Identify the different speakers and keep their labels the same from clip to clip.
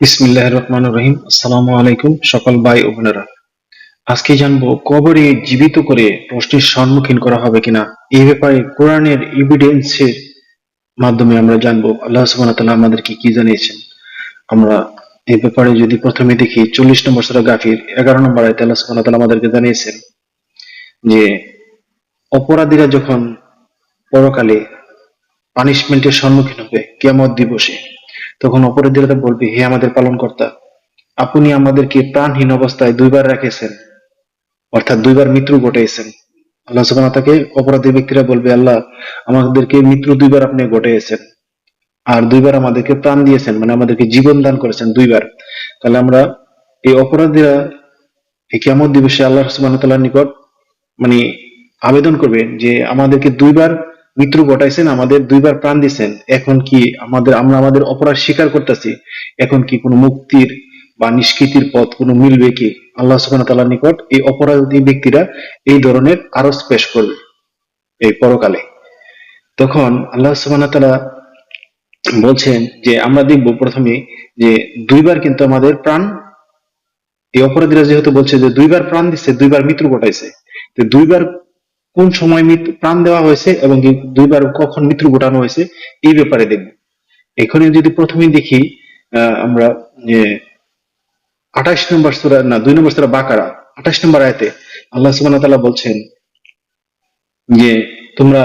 Speaker 1: বিসমিল্লাহ রহমান রহিম। আসসালামু আলাইকুম সকল ভাই ও বোনেরা। আজকে জানব কবরে জীবিত করে প্রশ্নের সম্মুখীন করা হবে কিনা। এই ব্যাপারে কোরআনের মাধ্যমে আমরা জানব আল্লাহ কি জানিয়েছেন। আমরা ব্যাপারে যদি প্রথমে দেখি, চল্লিশ নম্বর সূরা গাফির, এগারো নম্বর আয়াতে আল্লাহ আমাদেরকে জানিয়েছেন যে, অপরাধীরা যখন পরকালে পানিশমেন্টের সম্মুখীন হবে, কিয়ামত দিবসে তখন অপরাধীরা বলবে, হে আমাদের পালনকর্তা, আপনি আমাদেরকে প্রাণহীন অবস্থায় দুইবার রেখেছেন, অর্থাৎ দুইবার মৃত্যু ঘটাইছেন আল্লাহ সুবহানাহু তাকে অপরাধী ব্যক্তিরা বলবে, আল্লাহ, আমাদেরকে মৃত্যু দুইবার আপনি ঘটাইছেন আর দুইবার আমাদেরকে প্রাণ দিয়েছেন মানে আমাদেরকে জীবন দান করেছেন দুইবার। তাহলে আমরা এই অপরাধীরা এই কিয়ামত দিবসে আল্লাহ তাআলার নিকট মানে আবেদন করবে যে, আমাদেরকে দুইবার মৃত্যু ঘটাইছেন, আমাদের দুইবার প্রাণ দিয়েছেন এখন কি আমাদের, আমরা আমাদের অপরাধ স্বীকার করতেছি? এখন কি কোনো মুক্তির বা নিষ্কৃতির পথ কোনো মিলবে কি? আল্লাহ সুবহানাহু তাআলার নিকট এই অপরাধী ব্যক্তিরা এই ধরনের আরজ পেশ করবে এই পরকালে। তখন আল্লাহ সুবহানাহু তাআলা বলছেন যে, আমরা দেখব প্রথমে যে দুইবার কিন্তু আমাদের প্রাণ, এই অপরাধীরা যেহেতু বলছে যে দুইবার প্রাণ দিচ্ছে দুইবার মৃত্যু ঘটাইছে, তো দুইবার কোন সময় মৃত্যু প্রাণ দেওয়া হয়েছে এবং দুইবার কখন মৃত্যু ঘটানো হয়েছে, এই ব্যাপারে দেখব। এখানে যদি প্রথমে দেখি আমরা আঠাশ নম্বর সূরা, না, দুই নম্বর সূরা বাকারা, আঠাশ নম্বর আয়াতে আল্লাহ সুবহানাহু ওয়া তাআলা বলছেন যে, তোমরা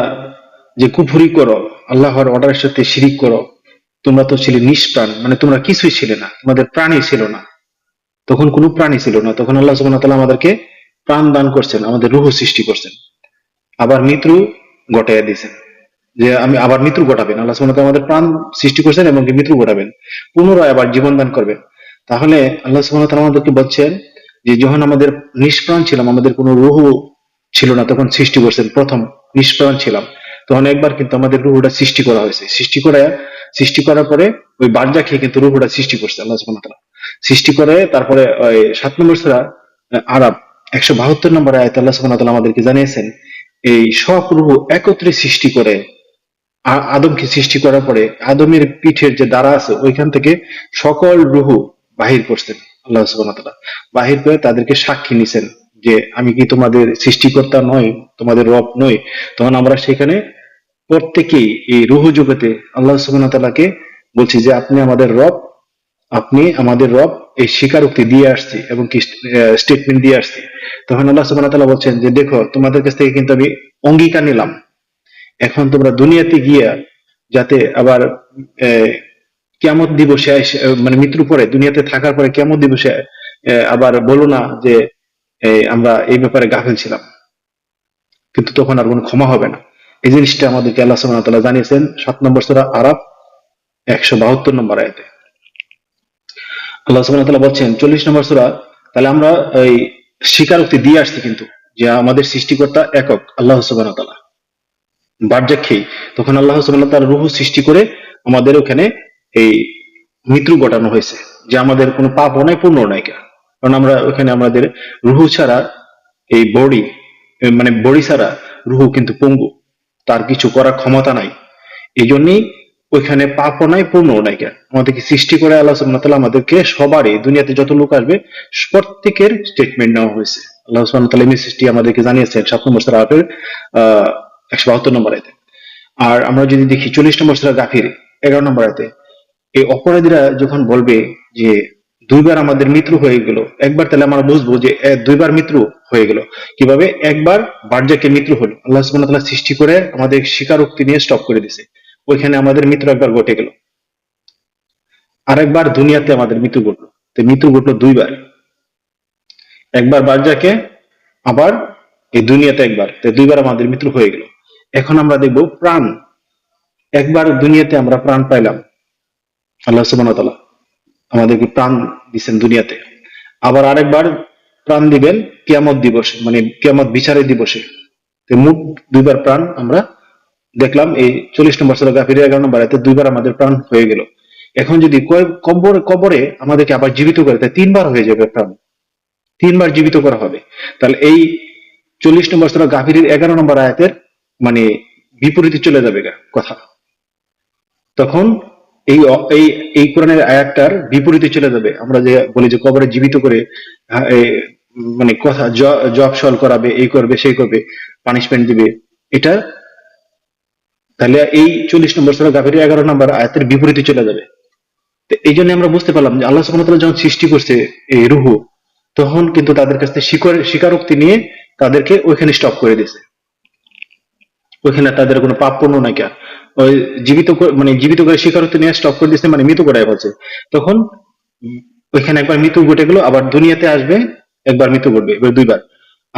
Speaker 1: যে কুফরি করো, আল্লাহর অর্ডারের সাথে শিরিক করো, তোমরা তো ছিলে নিষ্প্রাণ মানে তোমরা কিছুই ছিলে না, তোমাদের প্রাণী ছিল না। তখন কোনো প্রাণী ছিল না, তখন আল্লাহ সুবহানাহু ওয়া তাআলা আমাদেরকে প্রাণ দান করছেন, আমাদের রূহ সৃষ্টি করছেন। আবার মৃত্যু ঘটাইয়া দিয়েছেন। যে আমি আবার মৃত্যু ঘটাবেন আল্লাহ সুবহানাহু আমাদের প্রাণ সৃষ্টি করছেন এবং মৃত্যু ঘটাবেন পুনরায় আবার জীবন দান করবেন। তাহলে আল্লাহ সুবহানাহু আমাদেরকে বলছেন যে যখন আমাদের নিষ্প্রাণ ছিলাম, আমাদের কোনো রুহ ছিল না, তখন সৃষ্টি করছেন, প্রথম নিষ্প্রাণ ছিলাম। তখন একবার কিন্তু আমাদের রুহটা সৃষ্টি করা হয়েছে। সৃষ্টি করে সৃষ্টি করার পরে ওই বার্জা খেয়ে কিন্তু রুহটা সৃষ্টি করছে আল্লাহ সুবহানাহু সৃষ্টি করে তারপরে ওই সাত নম্বর সূরা আরব একশো বাহাত্তর নম্বর আয়াত আল্লাহ সুবহানাহু আমাদেরকে জানিয়েছেন এই সব রুহ একত্রে সৃষ্টি করে আদমকে সৃষ্টি করার পরে আদমের পিঠের যে দ্বারা আছে, ওইখান থেকে সকল রুহ বাহির করছেন আল্লাহ তাআলা। বাহির করে তাদেরকে সাক্ষী নিছেন যে, আমি কি তোমাদের সৃষ্টিকর্তা নই, তোমাদের রব নই? তখন আমরা সেখানে প্রত্যেকেই এই রুহ জগতে আল্লাহ তাআলাকে বলছি যে, আপনি আমাদের রব আপনি আমাদের রব এই স্বীকারোক্তি দিয়ে আসছি এবং কি স্টেটমেন্ট দিয়ে আসছি। তখন আল্লাহ সুবহানাহু ওয়া তাআলা বলছেন যে, দেখো, তোমাদের কাছ থেকে কিন্তু আমি অঙ্গীকার নিলাম। এখন তোমরা দুনিয়াতে গিয়া যাতে আবার কেমন দিবসে মানে মৃত্যুর পরে, দুনিয়াতে থাকার পরে কেমন দিবসে আবার বলো না যে আমরা এই ব্যাপারে গাফেল ছিলাম। কিন্তু তখন আর কোনো ক্ষমা হবে না। এই জিনিসটা আমাদেরকে আল্লাহ তাআলা জানিয়েছেন সাত নম্বর সূরা আরাব একশো বাহাত্তর নম্বর আয়াতে। আল্লাহ সুবহানাহু ওয়া তাআলা বলছেন, চল্লিশ নম্বর সূরা, তাহলে আমরা এই স্বীকারোক্তি দিয়ে আসছি কিন্তু, যে আমাদের সৃষ্টিকর্তা একক, আল্লাহ সুবহানাহু ওয়া তাআলা। তখন আল্লাহ সুবহানাহু তার রুহ সৃষ্টি করে আমাদের ওখানে এই মৃত্যু ঘটানো হয়েছে, যে আমাদের কোনো পাপ নাই পূর্ণ নাই কারণ আমরা ওখানে আমাদের রুহ ছাড়া এই বডি মানে বডি ছাড়া রুহু কিন্তু পঙ্গু, তার কিছু করার ক্ষমতা নাই। এই জন্যই ওইখানে পাপও নাই পূর্ণও নাই কেন? আমাদেরকে সৃষ্টি করে আল্লাহ সুবহানাহু ওয়া আমাদেরকে সবারই দুনিয়াতে যত লোক আসবে, প্রত্যেকের স্টেটমেন্ট নেওয়া হয়েছে। আল্লাহ সুবহানাহু ওয়া তাআলা মেসেজটি আমাদেরকে জানিয়েছেন সাত নম্বর সূরা আহ, একশো বাহাত্তর নম্বর আয়তে। আর আমরা যদি দেখি চল্লিশ নম্বর সূরা গাফির, এগারো নম্বর আয়তে, এই অপরাধীরা যখন বলবে যে দুইবার আমাদের মৃত্যু হয়ে গেল, একবার তাহলে আমরা বুঝব যে দুইবার মৃত্যু হয়ে গেল। কীভাবে? একবার বার্জাকে মৃত্যু হলো। আল্লাহ তাআলা সৃষ্টি করে আমাদের স্বীকারোক্তি নিয়ে স্টপ করে দিছে ওইখানে আমাদের মৃত্যু একবার ঘটে গেল। আরেকবার দুনিয়াতে আমাদের মৃত্যু ঘটলো। তো মৃত্যু ঘটলো দুইবার। একবার বার্জাকে আবার এই দুনিয়াতে একবার। দুইবার আমাদের মৃত্যু হয়ে গেল। এখন আমরা দেখব প্রাণ। একবার দুনিয়াতে আমরা প্রাণ পাইলাম। আল্লাহ তাআলা আমাদেরকে প্রাণ দিচ্ছেন দুনিয়াতে। আবার আরেকবার প্রাণ দিবেন কিয়ামত দিবসে মানে কিয়ামত বিচারের দিবসে। মোট দুইবার প্রাণ আমরা দেখলাম এই চল্লিশ নম্বর সূরা গাফির এগারো নম্বর আয়াতে দুইবার আমাদের প্রাণ হয়ে গেল। এখন যদি কবরে কবরে আমাদেরকে আবার জীবিত করে তাই তিনবার হয়ে যাবে প্রাণ। তিনবার জীবিত করা হবে। তাহলে এই চল্লিশ নম্বর সূরা গাফিরের এগারো নম্বর আয়াতের মানে বিপরীতে চলে যাবে কথা। তখন এই এই এই কোরআনের আয়াতটার বিপরীতে চলে যাবে। আমরা যে বলি যে কবরে জীবিত করে মানে কথা জব সল করাবে, এই করবে, সেই করবে পানিশমেন্ট দিবে, এটা তাহলে এই চল্লিশ নম্বর সুরা গাভীর এগারো নম্বর আয়াতের বিপরীতে চলে যাবে। তো এই জন্য আমরা বুঝতে পারলাম যে আল্লাহ তাআলা যখন সৃষ্টি করছে এই রুহু, তখন কিন্তু তাদের কাছ থেকে স্বীকার স্বীকারোক্তি নিয়ে তাদেরকে ওইখানে স্টপ করে দিয়েছে। ওইখানে তাদের কোনো পাপ পূর্ণ নাই কা। ওই জীবিত মানে জীবিত করে স্বীকারোক্তি নিয়ে স্টপ করে দিয়েছে মানে মৃত করাই বলছে তখন ওইখানে একবার মৃত্যু ঘটে গেল আবার দুনিয়াতে আসবে, একবার মৃত্যু ঘটবে, এবার দুইবার।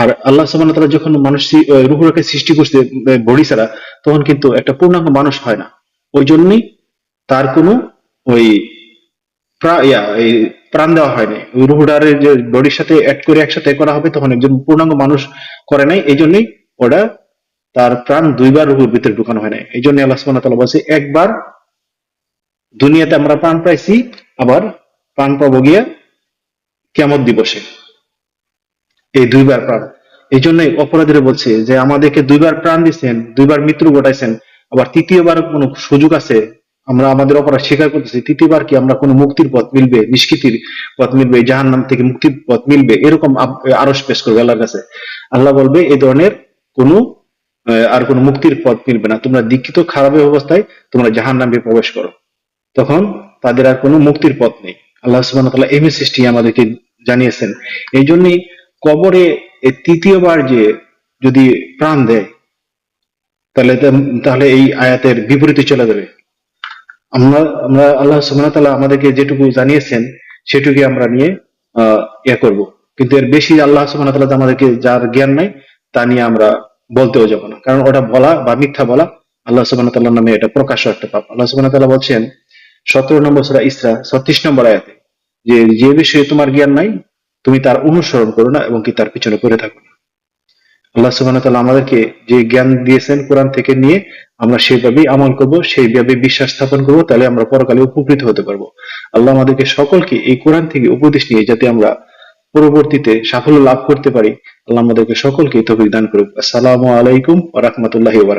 Speaker 1: আর আল্লাহ ওয়া তাআলা যখন মানুষ রুহুকে সৃষ্টি করছে বডি ছাড়া, তখন কিন্তু একটা পূর্ণাঙ্গ মানুষ হয় না। ওই জন্যই তার কোনো ওই প্রাণ দেওয়া হয়নি। ওই রুহুডারে যে বডির সাথে অ্যাড করে একসাথে করা হবে, তখন একজন পূর্ণাঙ্গ মানুষ করে নাই। এই জন্যই ওটা তার প্রাণ দুইবার রুহুর ভিতরে ঢুকানো হয় নাই। এই জন্য আল্লাহ ওয়া তাআলা বলছে, একবার দুনিয়াতে আমরা প্রাণ পাইছি, আবার প্রাণ পাবো গিয়া কেমন দিবসে। এই দুইবার প্রাণ। এই জন্যই অপরাধীরা বলছে যে আমাদেরকে দুইবার প্রাণ দিচ্ছেন দুইবার মৃত্যু ঘটাইছেন, আবার তৃতীয়বার কোনো সুযোগ আছে, আমরা আমাদের অপরাধ স্বীকার করতেছি, তৃতীয়বার কি আমরা কোনো মুক্তির পথ মিলবে, নিষ্কৃতির পথ মিলবে জাহান নাম থেকে মুক্তির পথ মিলবে, এরকম আরস পেশ করবে আল্লাহর কাছে। আল্লাহ বলবে এই ধরনের কোনো আর কোনো মুক্তির পথ মিলবে না। তোমরা দীক্ষিত খারাপ অবস্থায় তোমরা জাহান নামে প্রবেশ করো। তখন তাদের আর কোনো মুক্তির পথ নেই। আল্লাহ তাআলা এই মেসেজটি আমাদেরকে জানিয়েছেন। এই জন্যই কবরে তৃতীয়বার যে যদি প্রাণ দেয়, তাহলে তাহলে এই আয়াতের বিপরীতে চলে যাবে। আমরা আমরা আল্লাহ সুবহানাহু আমাদেরকে যেটুকু জানিয়েছেন, সেটুকুই আমরা নিয়ে আহ ইয়া করব। কিন্তু এর বেশি আল্লাহ সুবহানাহু আমাদেরকে যার জ্ঞান নাই, তা নিয়ে আমরা বলতেও যাব না। কারণ ওটা বলা বা মিথ্যা বলা, আল্লাহ তাআলার নামে এটা প্রকাশ্য একটা পাপ। আল্লাহ তাআলা বলছেন, সতেরো নম্বর সূরা ইসরা, ছত্রিশ নম্বর আয়াতে, যে যে বিষয়ে তোমার জ্ঞান নাই তুমি তার অনুসরণ করো না এবং কি তার পিছনে পড়ে থাকো না। আল্লাহ সুবহানাহু ওয়া তাআলা আমাদেরকে যে জ্ঞান দিয়েছেন কোরআন থেকে নিয়ে, আমরা সেইভাবেই আমল করব, সেইভাবে বিশ্বাস স্থাপন করব, তাহলে আমরা পরকালে উপকৃত হতে পারব। আল্লাহ আমাদেরকে সকলকে এই কোরআন থেকে উপদেশ নিয়ে যাতে আমরা পরবর্তীতে সাফল্য লাভ করতে পারি, আল্লাহ আমাদেরকে সকলকে তৌফিক দান করুক। আসসালামু আলাইকুম রাহমাতুল্লাহি ওয়া